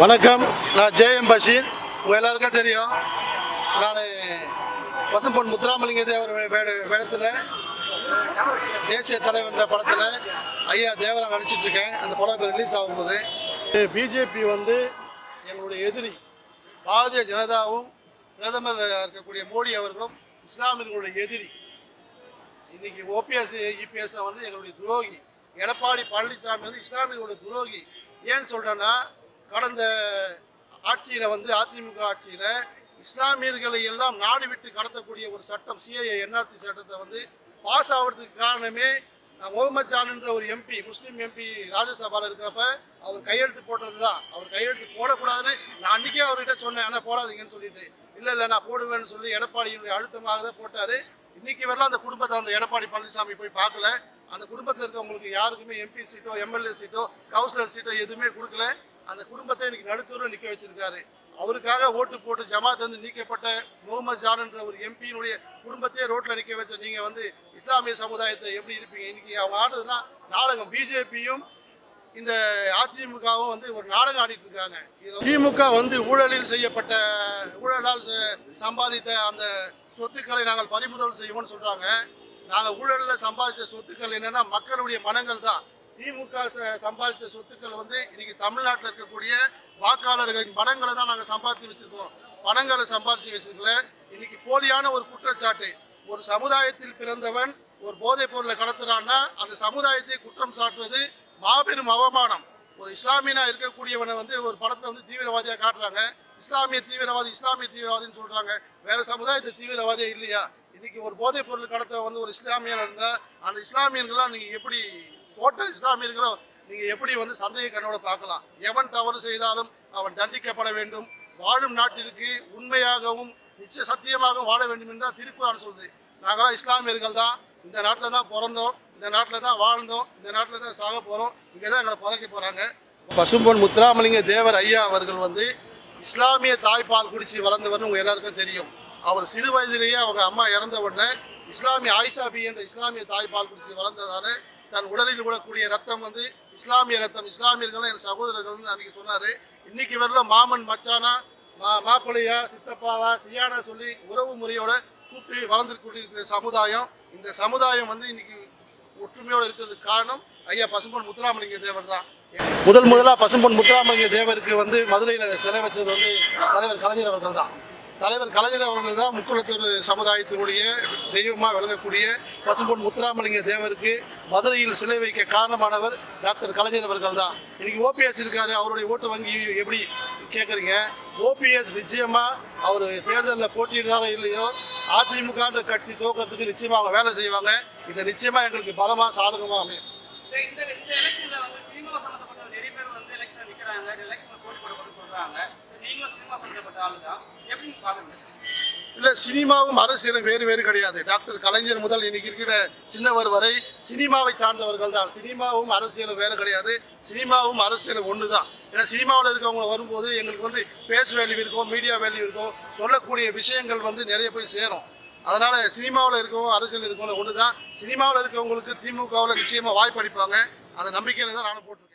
வணக்கம். நான் ஜேஎம் பஷீர். உங்கள் எல்லாருக்கும் தெரியும். நான் பசும்பொன் முத்துராமலிங்க தேவர் வேடத்தில் தேசிய தலைவர்ன்ற படத்தில் ஐயா தேவரா நடிச்சிட்ருக்கேன். அந்த படம் ரிலீஸ் ஆகும் போது பிஜேபி வந்து எங்களுடைய எதிரி. பாரதிய ஜனதாவும் பிரதமர் இருக்கக்கூடிய மோடி அவர்களும் இஸ்லாமியர்களுடைய எதிரி. இன்னைக்கு ஓபிஎஸ் இபிஎஸ் வந்து எங்களுடைய துரோகி. எடப்பாடி பழனிசாமி வந்து இஸ்லாமியர்களுடைய துரோகி. ஏன்னு சொல்கிறேன்னா கடந்த ஆட்சியில் வந்து அதிமுக ஆட்சியில் இஸ்லாமியர்களை எல்லாம் நாடு விட்டு கடத்தக்கூடிய ஒரு சட்டம் சிஏஏ என்ஆர்சி சட்டத்தை வந்து பாஸ் ஆகிறதுக்கு காரணமே அஹ், முகமது ஜான்ன்ற ஒரு எம்பி முஸ்லீம் எம்பி ராஜ்யசபாவில் இருக்கிறப்ப அவர் கையெழுத்து போட்டது தான் அவர் கையெழுத்து போடக்கூடாதுன்னு நான் அன்றைக்கே அவர்கிட்ட சொன்னேன் ஆனால் போடாதீங்கன்னு சொல்லிட்டு. இல்லை இல்லை நான் போடுவேன்னு சொல்லி எடப்பாடியினுடைய அழுத்தமாக தான் போட்டார். இன்றைக்கி வரலாம் அந்த குடும்பத்தை அந்த எடப்பாடி பழனிசாமி போய் பார்க்கல. அந்த குடும்பத்தில் இருக்கவங்களுக்கு யாருக்குமே எம்பி சீட்டோ எம்எல்ஏ சீட்டோ கவுன்சிலர் சீட்டோ எதுவுமே கொடுக்கல. அந்த குடும்பத்தை இன்னைக்கு நடுத்தூரில் நிற்க வச்சிருக்காரு. அவருக்காக ஓட்டு போட்டு ஜமாத் வந்து நீக்கப்பட்ட முகமது ஜான் என்ற ஒரு எம்பியினுடைய குடும்பத்தையே ரோட்ல நிற்க வச்ச நீங்க வந்து இஸ்லாமிய சமுதாயத்தை எப்படி இருப்பீங்க? இன்னைக்கு அவங்க ஆடுறதுன்னா நாடகம். பிஜேபியும் இந்த அதிமுகவும் வந்து ஒரு நாடகம் ஆடிட்டு இருக்காங்க. திமுக வந்து ஊழலில் செய்யப்பட்ட ஊழலால் ச- சம்பாதித்த அந்த சொத்துக்களை நாங்கள் பறிமுதல் செய்வோம்னு சொல்றாங்க. நாங்கள் ஊழலில் சம்பாதித்த சொத்துக்கள் என்னன்னா மக்களுடைய மனங்கள் தான் திமுக சம்பாதித்த சொத்துக்கள் வந்து இன்னைக்கு தமிழ்நாட்டில் இருக்கக்கூடிய வாக்காளர்களின் பணங்களை தான் நாங்கள் சம்பாதித்து வச்சுருக்கோம். பணங்களை சம்பாதிச்சு வச்சுருக்கல. இன்னைக்கு போலியான ஒரு குற்றச்சாட்டு ஒரு சமுதாயத்தில் பிறந்தவன் ஒரு போதைப் பொருளை கடத்துறான்னா அந்த சமுதாயத்தை குற்றம் சாட்டுவது மாபெரும் அவமானம். ஒரு இஸ்லாமியனா இருக்கக்கூடியவனை வந்து ஒரு படத்தை வந்து தீவிரவாதியாக காட்டுறாங்க. இஸ்லாமிய தீவிரவாதி இஸ்லாமிய தீவிரவாதின்னு சொல்கிறாங்க வேறு சமுதாயத்தை தீவிரவாதியே இல்லையா? இன்னைக்கு ஒரு போதைப் பொருள் கடத்த வந்து ஒரு இஸ்லாமியன் இருந்தால் அந்த இஸ்லாமியர்கள்லாம் நீங்கள் எப்படி டோட்டல் இஸ்லாமியர்களும் நீங்க எப்படி வந்து சந்தேக கண்ணோட பார்க்கலாம். எவன் தவறு செய்தாலும் அவன் தண்டிக்கப்பட வேண்டும். வாழும் நாட்டிற்கு உண்மையாகவும் நிச்சய சத்தியமாகவும் வாழ வேண்டும் என்று தான் திருக்குறான் சொல்லுது. நாங்களாம் இஸ்லாமியர்கள் தான். இந்த நாட்டில் தான் பிறந்தோம். இந்த நாட்டில் தான் வாழ்ந்தோம். இந்த நாட்டில் தான் சாக போகிறோம் இங்கே தான் எங்களை புதைக்க போகிறாங்க பசும்பொன் முத்துராமலிங்க தேவர் ஐயா அவர்கள் வந்து இஸ்லாமிய தாய்ப்பால் குடிச்சு வளர்ந்தவர்னு உங்கள் எல்லாருக்கும் தெரியும். அவர் சிறு வயதிலேயே அவங்க அம்மா இறந்த உடனே இஸ்லாமிய ஆயிஷா பி என்ற இஸ்லாமிய தாய்ப்பால் குடிச்சு வளர்ந்ததால தன் உடலில் விடக்கூடிய ரத்தம் வந்து இஸ்லாமிய ரத்தம் இஸ்லாமியர்கள் என் சகோதரர்கள்னு அன்றைக்கி சொன்னார். இன்னைக்கு வரல மாமன் மச்சானா மா மாப்பிள்ளையா சித்தப்பாவா சியானா சொல்லி உறவு முறையோட கூப்பிட்டு வளர்ந்து கொண்டிருக்கிற சமுதாயம். இந்த சமுதாயம் வந்து இன்னைக்கு ஒற்றுமையோடு இருக்கிறதுக்கு காரணம் ஐயா பசும்பொன் முத்துராமலிங்க தேவர் தான். முதல் முதலாக பசும்பொன் முத்துராமலிங்க தேவருக்கு வந்து மதுரையில் சிலை வச்சது வந்து தலைவர் கலைஞர் அவர்கள் தான். தலைவர் கலைஞர் அவர்கள் தான் முக்குளத்தூர் சமுதாயத்தினுடைய தெய்வமாக விளங்கக்கூடிய பசும்பொன் முத்துராமலிங்க தேவருக்கு மதுரையில் சிலை வைக்க காரணமானவர் டாக்டர் கலைஞர் அவர்கள் தான். இன்னைக்கு ஓபிஎஸ் இருக்காரு அவருடைய ஓட்டு வங்கி எப்படி கேட்குறீங்க ஓபிஎஸ் நிச்சயமாக அவர் தேர்தலில் போட்டியிடுறாரோ இல்லையோ அதிமுகன்ற கட்சி தோக்கிறதுக்கு நிச்சயமாக அவங்க வேலை செய்வாங்க. இதை நிச்சயமாக எங்களுக்கு பலமாக சாதகமாக அமையும். இந்த வந்து சினிமா சம்மந்தப்பட்ட நிறைய பேர் வந்து எலெக்ஷன் நிற்கிறாங்க போட்டி போட இல்ல சினிமாவும் அரசியலும் வேறு வேறு கிடையாது. டாக்டர் கலைஞர் முதல் இன்னைக்கு இருக்கிற சின்னவர் வரை சினிமாவை சார்ந்தவர்கள் தான். சினிமாவும் அரசியலும் வேறு கிடையாது. சினிமாவும் அரசியலும் ஒன்று தான் ஏன்னா சினிமாவில் இருக்கவங்க வரும்போது எங்களுக்கு வந்து பேஸ் வேல்யூ இருக்கும் மீடியா வேல்யூ இருக்கும். சொல்லக்கூடிய விஷயங்கள் வந்து நிறைய போய் சேரும். அதனால சினிமாவில் இருக்கவங்க அரசியல் இருக்கவங்க ஒன்று தான் சினிமாவில் இருக்கவங்களுக்கு திமுகவில் நிச்சயமாக வாய்ப்பு அடிப்பாங்க அந்த நம்பிக்கையில தான் நானும் போட்டு